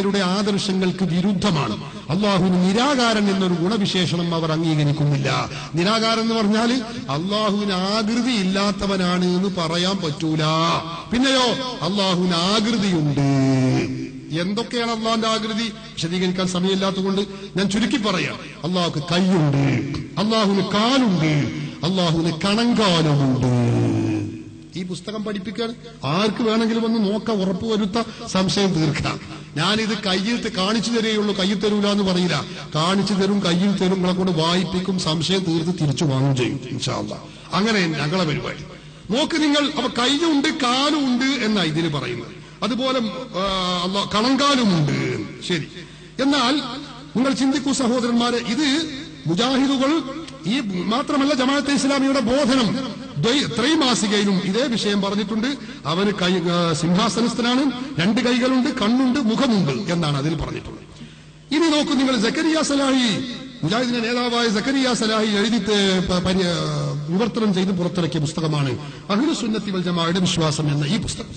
രുടെ ആദർശങ്ങൾക്ക് വിരുദ്ധമാണ്. അള്ളാഹുവിന് നിരാകാരൻ എന്നൊരു ഗുണവിശേഷണം അവർ അംഗീകരിക്കുന്നില്ല. നിരാകാരൻ എന്ന് പറഞ്ഞാൽ അള്ളാഹുവിന് ആകൃതി ഇല്ലാത്തവനാണ് എന്ന് പറയാൻ പറ്റൂല. പിന്നെയോ അള്ളാഹുവിന് ആകൃതിയുണ്ട്. എന്തൊക്കെയാണ് അള്ളാഹിന്റെ ആകൃതി? വിശദീകരിക്കാൻ സമയമില്ലാത്തതുകൊണ്ട് ഞാൻ ചുരുക്കി പറയാം. അള്ളാഹുക്ക് കൈയുണ്ട്. അള്ളാഹുവിന് കാലുണ്ട്. അള്ളാഹുവിന് കണങ്കാലമുണ്ട്. ഈ പുസ്തകം പഠിപ്പിക്കാൻ ആർക്ക് വേണമെങ്കിലും ഒന്ന് നോക്ക ഉറപ്പുവരുത്ത സംശയം തീർക്കാം. ഞാനിത് കയ്യിൽ കാണിച്ചു തരികയുള്ളൂ കയ്യിൽ തരൂല എന്ന് പറയില്ല. കാണിച്ചു തരും കയ്യിൽ തരും നിങ്ങളെ കൊണ്ട് വായിപ്പിക്കും സംശയം തീർത്ത് തിരിച്ചു വാങ്ങും ചെയ്യും. അങ്ങനെ ഞങ്ങളെ പരിപാടി. നോക്ക് നിങ്ങൾ അപ്പൊ കൈയുണ്ട് കാലുണ്ട് എന്നാ ഇതിന് പറയുന്നത്. അതുപോലെ കണങ്കാലുമുണ്ട് ശരി. എന്നാൽ നിങ്ങൾ ചിന്തിക്കൂ സഹോദരന്മാരെ ഇത് മുജാഹിദുകൾ ഈ മാത്രമല്ല ജമാഅത്തെ ഇസ്ലാമിയുടെ ബോധനം. ത്രൈമാസികയിലും ഇതേ വിഷയം പറഞ്ഞിട്ടുണ്ട്. അവന് കൈ സിംഹാസനസ്ഥനാണ്. രണ്ട് കൈകളുണ്ട് കണ്ണുണ്ട് മുഖമുണ്ട് എന്നാണ് അതിൽ പറഞ്ഞിട്ടുള്ളത്. ഇനി നോക്കൂ നിങ്ങൾ സക്കരിയ സലാഹി മുജാഹിദിന്റെ നേതാവായ സക്കരിയ സലാഹി എഴുതി വിവർത്തനം ചെയ്ത് പുറത്തിറക്കിയ പുസ്തകമാണ് അഹ്ലു സുന്നത്തി വൽ ജമാഅയുടെ വിശ്വാസം എന്ന ഈ പുസ്തകം.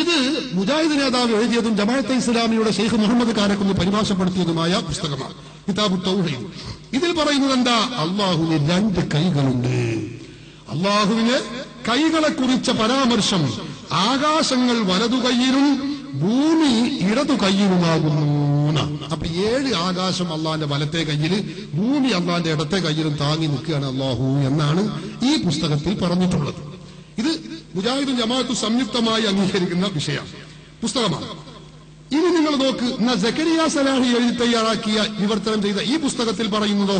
ഇത് മുജാഹിദ് നേതാവ് എഴുതിയതും ജമാഅത്തെ ഇസ്ലാമിയുടെ ഷെയ്ഖ് മുഹമ്മദ് കാരക്കുന്ന് പരിഭാഷപ്പെടുത്തിയതുമായ പുസ്തകമാണ്. കിതാബു തൗഹീദ്. ഇതിൽ പറയുന്നത് എന്താ? അള്ളാഹുവിന് രണ്ട് കൈകളുണ്ട്. അള്ളാഹുവിന് കൈകളെ കുറിച്ച പരാമർശം ആകാശങ്ങൾ വലതു കൈയിലും ഭൂമി ഇടതു കൈയിലുമാകുന്നു. അപ്പൊ ഏഴ് ആകാശം അള്ളാന്റെ വലത്തെ കയ്യിൽ ഭൂമി അള്ളാന്റെ ഇടത്തെ കയ്യിലും താങ്ങി നിൽക്കുകയാണ് അള്ളാഹു എന്നാണ് ഈ പുസ്തകത്തിൽ പറഞ്ഞിട്ടുള്ളത്. ഇത് മുജാഹിദ് ജമാഅത്ത് സംയുക്തമായി അംഗീകരിക്കുന്ന വിഷയം. പുസ്തകമാണ്. ഇനി നിങ്ങൾ നോക്ക് സക്കരിയ സലാഹി എഴുതി തയ്യാറാക്കിയ വിവർത്തനം ചെയ്ത ഈ പുസ്തകത്തിൽ പറയുന്നതോ?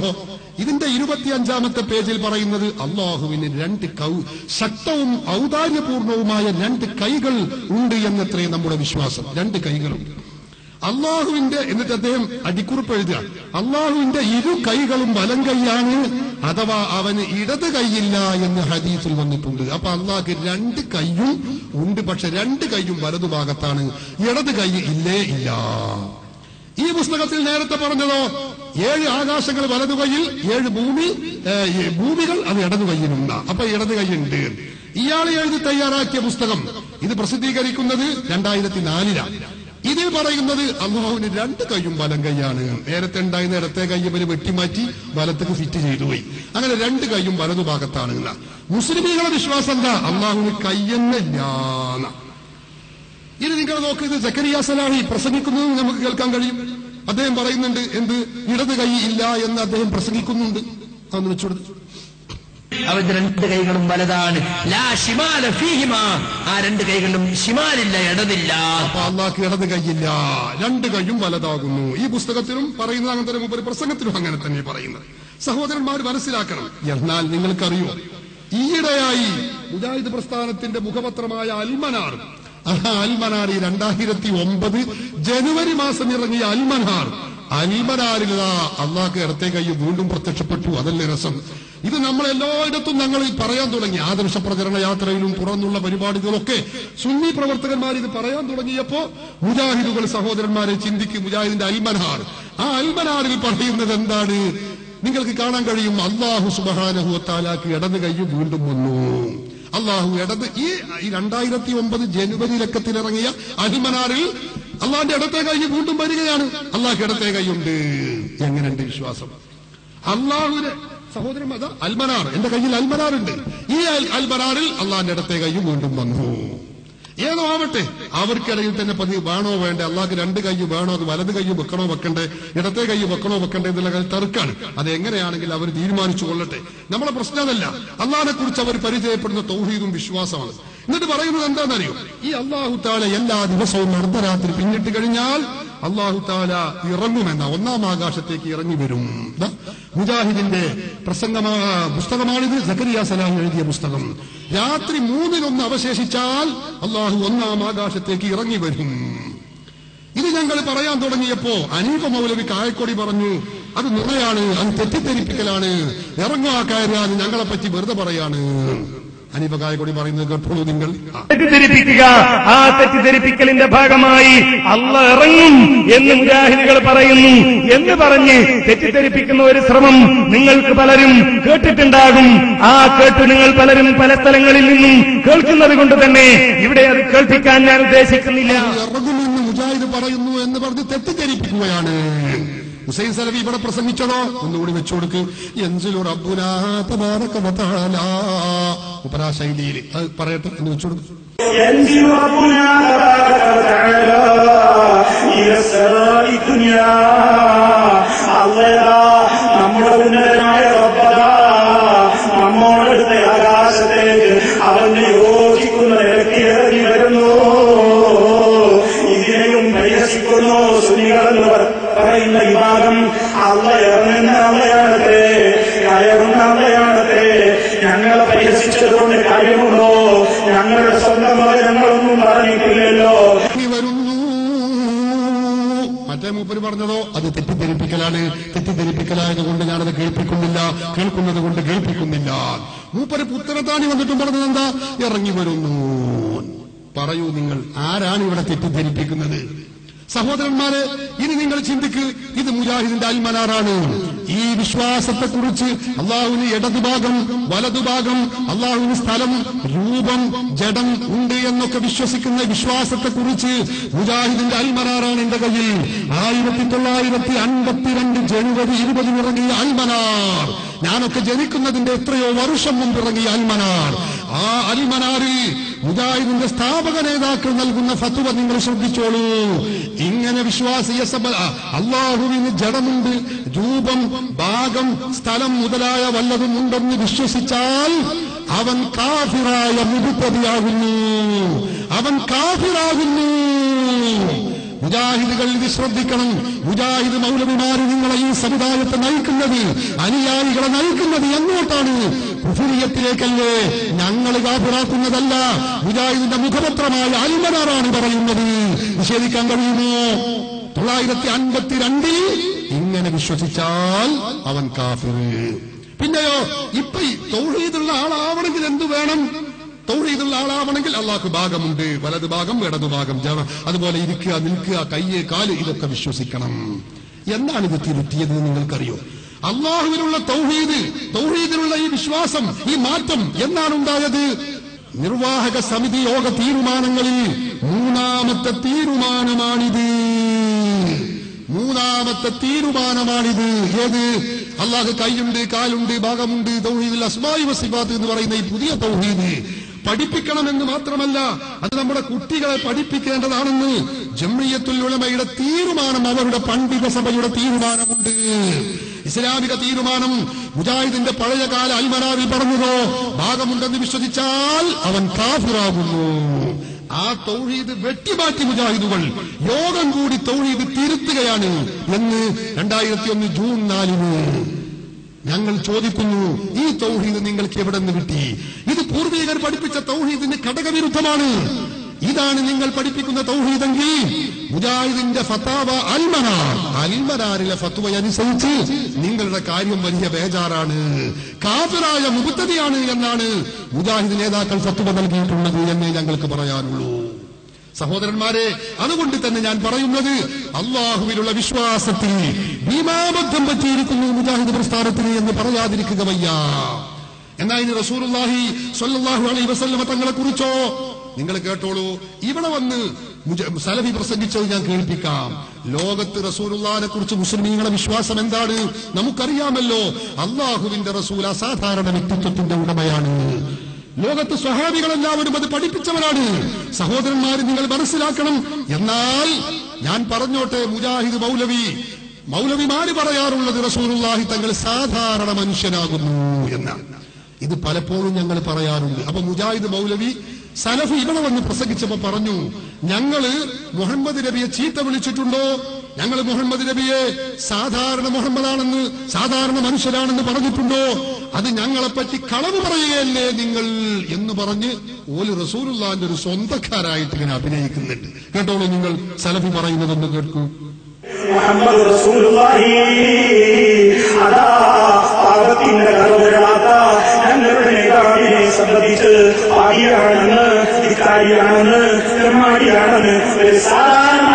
ഇതിന്റെ ഇരുപത്തിയഞ്ചാമത്തെ പേജിൽ പറയുന്നത് അള്ളാഹുവിന് രണ്ട് കൗ ശക്തവും ഔദാര്യപൂർണവുമായ രണ്ട് കൈകൾ ഉണ്ട് എന്നത്രേ നമ്മുടെ വിശ്വാസം. രണ്ട് കൈകളുണ്ട്. അള്ളാഹുവിന്റെ എന്നിട്ട് അദ്ദേഹം അടിക്കുറിപ്പ് എഴുതുക. അള്ളാഹുവിന്റെ ഇരു കൈകളും വലം കൈയാണ് അഥവാ അവന് ഇടത് കൈയില്ല എന്ന് ഹദീസിൽ വന്നിട്ടുണ്ട്. അപ്പൊ അള്ളാഹ് രണ്ട് കൈയും ഉണ്ട് പക്ഷെ രണ്ട് കൈയും വലതുഭാഗത്താണ് ഇടത് കൈ ഇല്ലേ ഇല്ല. ഈ പുസ്തകത്തിൽ നേരത്തെ പറഞ്ഞതോ ഏഴ് ആകാശങ്ങൾ വലതു കൈയിൽ ഏഴ് ഭൂമി ഭൂമികൾ അത് ഇടതു കൈയിലുണ്ട്. അപ്പൊ ഇടത് കൈയുണ്ട് ഇയാൾ എഴുതി തയ്യാറാക്കിയ പുസ്തകം ഇത് പ്രസിദ്ധീകരിക്കുന്നത് രണ്ടായിരത്തി നാലിലാണ് ഇതിൽ പറയുന്നത് അള്ളാഹുവിന് രണ്ട് കൈയും വലം കൈയാണ്. നേരത്തെ ഉണ്ടായിരുന്ന ഇടത്തെ കൈ ഇവർ വെട്ടിമാറ്റി വലത്തേക്ക് ഫിറ്റ് ചെയ്തു പോയി. അങ്ങനെ രണ്ട് കൈയും വലതു ഭാഗത്താണ് മുസ്ലിമികളുടെ വിശ്വാസം എന്താ? അള്ളാഹുവിന് കയ്യെന്നില്ല ഇനി നിങ്ങൾ നോക്കുന്നത് ഇത് സക്കരിയ സലാഹി പ്രസംഗിക്കുന്നത് നമുക്ക് കേൾക്കാൻ കഴിയും. അദ്ദേഹം പറയുന്നുണ്ട് എന്ത്? ഇടത് കൈ ഇല്ല എന്ന് അദ്ദേഹം പ്രസംഗിക്കുന്നുണ്ട്. അതൊന്ന് വെച്ചുകൊടുത്തു അവന്റെ രണ്ട് കൈകളും വലതാണ്. ലാ ഷിമാല ഫീഹിമാ. ആ രണ്ട് കൈകളും ഷിമാലില്ല ഇടതില്ല. അള്ളാഹ്ക്ക് ഇടത് കൈയില്ല. രണ്ട് കൈയും വലതാകുന്നു. ഈ പുസ്തകത്തിലും പറയുന്നത് അങ്ങനെ തന്നെ മുമ്പ് പ്രസംഗത്തിലും അങ്ങനെ തന്നെ പറയുന്നത്. സഹോദരന്മാർ മനസ്സിലാക്കണം. എന്നാൽ നിങ്ങൾക്കറിയോ ഈയിടെയായി മുജാഹിദ് പ്രസ്ഥാനത്തിന്റെ മുഖപത്രമായ അൽമനാർ അൽമനാർ ഈ രണ്ടായിരത്തി ഒമ്പത് ജനുവരി മാസം ഇറങ്ങിയ അൽമനാർ അൽമനാറിൽ അള്ളാഹ് ഇടത്തെ കൈ വീണ്ടും പ്രത്യക്ഷപ്പെട്ടു. അതല്ലേ രസം? ഇത് നമ്മൾ എല്ലായിടത്തും ഞങ്ങൾ പറയാൻ തുടങ്ങി. ആദർശ പ്രചരണ യാത്രയിലും പുറന്നുള്ള പരിപാടികളൊക്കെ സുന്നി പ്രവർത്തകന്മാർ ഇത് പറയാൻ തുടങ്ങിയപ്പോ മുജാഹിദുകൾ സഹോദരന്മാരെ ചിന്തിക്കും മുജാഹിദിന്റെ അൽമനാർ ആ അൽമനാറിൽ പറയുന്നത് എന്താണ്? നിങ്ങൾക്ക് കാണാൻ കഴിയും അള്ളാഹു സുബഹാനഹു താലാക്ക് ഇടത് കൈ വീണ്ടും വന്നു. അള്ളാഹു ഇടത് ഈ രണ്ടായിരത്തി ഒമ്പത് ജനുവരി ലക്കത്തിലിറങ്ങിയ അൽമനാറിൽ അള്ളാഹിന്റെ ഇടത്തെ കൈ വീണ്ടും വരികയാണ്. അള്ളാഹ് ഇടത്തെ കൈയുണ്ട് എങ്ങനെയുണ്ട് വിശ്വാസം? അള്ളാഹുവിന് സഹോദരൻ അതാ അൽമനാർ. എന്റെ കയ്യിൽ അൽമനാർ ഉണ്ട് ഈ അൽമനാറിൽ അള്ളാഹിന്റെ അടുത്തെ കൈ വീണ്ടും വന്നു. ഏതോ ആവട്ടെ? അവർക്കിടയിൽ തന്നെ പതി വേണോ വേണ്ടേ? അള്ളാഹ് രണ്ട് കൈ വേണോ? അത് വലത് കൈ വെക്കണോ വെക്കണ്ടേ? ഇടത്തെ കൈ വെക്കണോ വെക്കണ്ടേ? എന്നുള്ള തർക്കാണ്. അത് എങ്ങനെയാണെങ്കിൽ അവർ തീരുമാനിച്ചു കൊള്ളട്ടെ. നമ്മളെ പ്രശ്നം അതല്ല. അള്ളാഹിനെ കുറിച്ച് അവർ പരിചയപ്പെടുന്ന തൗഹീദും വിശ്വാസമാണ്. എന്നിട്ട് പറയുന്നത് എന്താണെന്നറിയോ? ഈ അള്ളാഹു താളെ എല്ലാ ദിവസവും അർദ്ധരാത്രി പിന്നിട്ട് കഴിഞ്ഞാൽ അള്ളാഹു താല ഇറങ്ങുമെന്ന ഒന്നാം ആകാശത്തേക്ക് ഇറങ്ങി വരും. മുജാഹിദിന്റെ പ്രസംഗമാ പുസ്തകമാണിത്. സക്കരിയ സലാം എഴുതിയ പുസ്തകം. രാത്രി മൂന്നിലൊന്ന് അവശേഷിച്ചാൽ അള്ളാഹു ഒന്നാം ആകാശത്തേക്ക് ഇറങ്ങി വരും. ഇത് ഞങ്ങൾ പറയാൻ തുടങ്ങിയപ്പോ അനീപ മൗലവി കായക്കൊടി പറഞ്ഞു അത് നുണയാണ് അത് തെറ്റിദ്ധരിപ്പിക്കലാണ്. ഞങ്ങളെപ്പറ്റി ഞങ്ങളെ പറ്റി വെറുതെ പറയാണ്. അനീപ കായക്കൊടി പറയുന്നത് കേട്ടോളൂ നിങ്ങൾ. തെറ്റിദ്ധരിപ്പിക്കുക. ആ തെറ്റിദ്ധരിപ്പിക്കലിന്റെ ഭാഗമായി അല്ല ഇറങ്ങും എന്ന് മുജാഹിദുകൾ പറയുന്നു എന്ന് പറഞ്ഞ് തെറ്റിദ്ധരിപ്പിക്കുന്ന ഒരു ശ്രമം നിങ്ങൾക്ക് പലരും കേട്ടിട്ടുണ്ടാകും. ആ കേട്ട് നിങ്ങൾ പലരും പല സ്ഥലങ്ങളിൽ നിന്നും കേൾക്കുന്നത് കൊണ്ട് തന്നെ ഇവിടെ അത് കേൾപ്പിക്കാൻ ഞാൻ ഉദ്ദേശിക്കുന്നില്ല. ഇറങ്ങുമെന്ന് മുജാഹിദ് പറയുന്നു എന്ന് പറഞ്ഞ് തെറ്റിദ്ധരിപ്പിക്കുകയാണ്. ഹുസൈൻ സലവി ഇവിടെ പ്രസംഗിച്ചതോ ഒന്നുകൂടി വെച്ചു കൊടുക്ക്. എൻസിലു അത് പറയട്ടെ എന്ന് വെച്ചു കൊടുക്കും. നമ്മുടെ പരിഹസിച്ചതുകൊണ്ട് കാര്യമുണ്ടോ? ഞങ്ങളുടെ സ്വന്തം ഞങ്ങളൊന്നും പറഞ്ഞിട്ടില്ലല്ലോ. മറ്റേ മൂപ്പര് പറഞ്ഞതോ? അത് തെറ്റിദ്ധരിപ്പിക്കലാണ്. തെറ്റിദ്ധരിപ്പിക്കലായത് കൊണ്ട് ഞാനത് കേൾപ്പിക്കുന്നില്ല. കേൾക്കുന്നത് കൊണ്ട് കേൾപ്പിക്കുന്നില്ല. മൂപ്പര് പുത്തനത്താണി വന്നിട്ടും പറഞ്ഞത് എന്താ? ഇറങ്ങി വരുന്നു. പറയൂ നിങ്ങൾ ആരാണ് ഇവിടെ തെറ്റിദ്ധരിപ്പിക്കുന്നത്? സഹോദരന്മാരെ ഇനി നിങ്ങൾ ചിന്തിക്ക് ഇത് മുജാഹിദിന്റെ അൽമനാറാണ്. ഈ വിശ്വാസത്തെ കുറിച്ച് അള്ളാഹുവിന് ഇടതുഭാഗം വലതുഭാഗം അള്ളാഹുവിന് സ്ഥലം രൂപം ജഡം ഉണ്ട് എന്നൊക്കെ വിശ്വസിക്കുന്ന വിശ്വാസത്തെ കുറിച്ച് മുജാഹിദിന്റെ അൽമനാറാണ് എന്റെ കയ്യിൽ. ആയിരത്തി തൊള്ളായിരത്തി അൻപത്തിരണ്ട് ജനുവരി ഇരുപതിന് ഇറങ്ങിയ അൽമനാർ. ഞാനൊക്കെ ജനിക്കുന്നതിന്റെ എത്രയോ വർഷം മുമ്പ് ഇറങ്ങിയ അൽമനാർ. ആ അൽമനാറിൽ മുജാഹിദിന്റെ സ്ഥാപക നേതാക്കൾ നൽകുന്ന ഫത്തുവ നിങ്ങൾ ശ്രദ്ധിച്ചോളൂ. ഇങ്ങനെ വിശ്വാസിയ സഭ അള്ളാഹുവിന് ജഡമുണ്ട്. രൂപം ഭാഗം സ്ഥലം മുതലായ വല്ലതും ഉണ്ടെന്ന് വിശ്വസിച്ചാൽ അവൻ കാഫിറായ മുതുപ്പതിയാകുന്നു അവൻ കാഫിറാകുന്നു. മുജാഹിദുകൾ ഇത് ശ്രദ്ധിക്കണം മുജാഹിദ് മൗലവിമാര് നിങ്ങളെ ഈ സമുദായത്തെ നയിക്കുന്നത് അനുയായികളെ നയിക്കുന്നത് എങ്ങോട്ടാണ് കുഫുരിയത്തിലേക്കല്ലേ ഞങ്ങൾ കാപ്പിറാക്കുന്നതല്ല മുജാഹിദിന്റെ മുഖപത്രമായ അൽമനാറാണ് പറയുന്നത്. നിഷേധിക്കാൻ കഴിയുമോ? തൊള്ളായിരത്തി അൻപത്തിരണ്ടിൽ ഇങ്ങനെ വിശ്വസിച്ചാൽ അവൻ കാഫിർ. പിന്നെയോ ഇപ്പൊ തൗഹീദുള്ള ആളാവണമെങ്കിൽ എന്തു വേണം? തൗഹീദുള്ള ആളാവണമെങ്കിൽ അള്ളാഹ് ഭാഗമുണ്ട്. വലത് ഭാഗം ഇടതു ഭാഗം ജന- അതുപോലെ ഇരിക്കുക നിൽക്കുക കയ്യ് കാൽ ഇതൊക്കെ വിശ്വസിക്കണം. എന്താണ് ഇത് തിരുത്തിയത് നിങ്ങൾക്കറിയോ? അള്ളാഹുവിനുള്ള തൗഹീദ് തൗഹീദിലുള്ള ഈ വിശ്വാസം ഈ മാറ്റം എന്നാണ് ഉണ്ടായത് നിർവാഹക സമിതി യോഗ തീരുമാനങ്ങളിൽ മൂന്നാമത്തെ തീരുമാനമാണിത്. മൂന്നാമത്തെ തീരുമാനമാണിത്. ഏത്? അള്ളാഹ് കൈയുണ്ട് കാലുണ്ട് ഭാഗമുണ്ട് തൗഹീദുൽ അസ്മായി വസിഫാത്ത് എന്ന് പറയുന്ന ഈ പുതിയ തൗഹീദ്. പഠിപ്പിക്കണമെന്ന് മാത്രമല്ല അത് നമ്മുടെ കുട്ടികളെ പഠിപ്പിക്കേണ്ടതാണെന്ന് ജമ്മിയത്തുൽ ഉലമയുടെ തീരുമാനം അവരുടെ പണ്ഡിത സഭയുടെ തീരുമാനമുണ്ട്. ഇസ്ലാമിക തീരുമാനം മുജാഹിദിന്റെ പഴയ കാല അൽമനാവിൽ പറഞ്ഞതോ ഭാഗമുണ്ടെന്ന് വിശ്വസിച്ചാൽ അവൻ കാഫിറാകുന്നു. ആ തൗഹീദ് വെട്ടിമാറ്റി മുജാഹിദുകൾ യോഗം കൂടി തൗഹീദ് തിരുത്തുകയാണ് എന്ന് രണ്ടായിരത്തി ഒന്ന് ജൂൺ നാലിന് ഞങ്ങൾ ചോദിക്കുന്നു ഈ തൗഹീദ് നിങ്ങൾക്ക് എവിടെ നിന്ന് കിട്ടി? ഇത് പൂർവികർ പഠിപ്പിച്ച തൗഹീദിന് ഘടകവിരുദ്ധമാണ്. ഇതാണ് നിങ്ങൾ പഠിപ്പിക്കുന്ന തൗഹീദെങ്കിൽ മുജാഹിദിന്റെ ഫത്താവ അൽമനാർ. അൽമനാറിലെ ഫത്വ അനുസരിച്ച് നിങ്ങളുടെ കാര്യം വലിയ ബേജാറാണ്. കാഫിറായ മുബത്തതിയാണ് എന്നാണ് മുജാഹിദ് നേതാക്കൾ ഫത്വ നൽകിയിട്ടുള്ളത് എന്നേ ഞങ്ങൾക്ക് പറയാനുള്ളൂ. സഹോദരന്മാരെ അതുകൊണ്ട് തന്നെ ഞാൻ പറയുന്നത് അള്ളാഹുവിലുള്ള വിശ്വാസത്തിൽ ഭീമാബദ്ധം പറ്റിയിരിക്കുന്നു മുജാഹിദ് പ്രസ്ഥാനത്തിന് എന്ന് പറയാതിരിക്കുക വയ്യ. എന്നാൽ ഇനി റസൂലുള്ളാഹി സ്വല്ലല്ലാഹു അലൈഹി വസല്ലമ തങ്ങളെ കുറിച്ചോ? നിങ്ങൾ കേട്ടോളൂ. ഇവിടെ വന്ന് സലഫി പ്രസംഗിച്ചത് ഞാൻ കേൾപ്പിക്കാം. ലോകത്ത് റസൂലുള്ളാനെ കുറിച്ച് മുസ്ലിമീങ്ങളെ വിശ്വാസം എന്താണ്? നമുക്കറിയാമല്ലോ. അള്ളാഹുവിന്റെ റസൂൽ അസാധാരണ വ്യക്തിത്വത്തിന്റെ ഉടമയാണ്. ലോകത്ത് സ്വഹാബികളെല്ലാവരും അത് പഠിപ്പിച്ചവരാണ്. സഹോദരന്മാര് നിങ്ങൾ മനസ്സിലാക്കണം. എന്നാൽ ഞാൻ പറഞ്ഞോട്ടെ മുജാഹിദ് മൗലവി. മൗലവിമാര് പറയാറുള്ളത് റസൂലുള്ളാഹി തങ്ങൾ സാധാരണ മനുഷ്യനാകുന്നു എന്നാണ്. ഇത് പലപ്പോഴും ഞങ്ങൾ പറയാറുണ്ട്. അപ്പൊ മുജാഹിദ് മൗലവി സലഫ് ഇവിടെ വന്ന് പ്രസംഗിച്ചപ്പോ പറഞ്ഞു ഞങ്ങൾ മുഹമ്മദ് നബിയെ ചീത്ത വിളിച്ചിട്ടുണ്ടോ? ഞങ്ങൾ മുഹമ്മദ് നബിയെ സാധാരണ മുഹമ്മദാണെന്ന് സാധാരണ മനുഷ്യരാണെന്ന് പറഞ്ഞിട്ടുണ്ടോ? അത് ഞങ്ങളെപ്പറ്റി കളവ് പറയുകയല്ലേ നിങ്ങൾ? എന്ന് പറഞ്ഞ് ഓൽ റസൂലുള്ളാന്റെ ഒരു സ്വന്തക്കാരായിട്ട് ഇങ്ങനെ അഭിനയിക്കുന്നുണ്ട്. കേട്ടോളൂ നിങ്ങൾ സലഫി പറയുന്നതൊന്ന് കേൾക്കൂ. മുഹമ്മദ് റസൂലുള്ളാഹി സംബന്ധിച്ച് പാടിയാണെന്ന് ഇക്കാരിയാണെന്ന് തെമ്മാടിയാണെന്ന് ഒരു സാധാരണ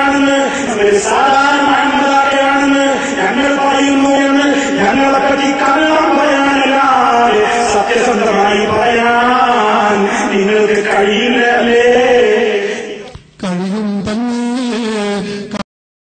ആണെന്ന് സാധാരണ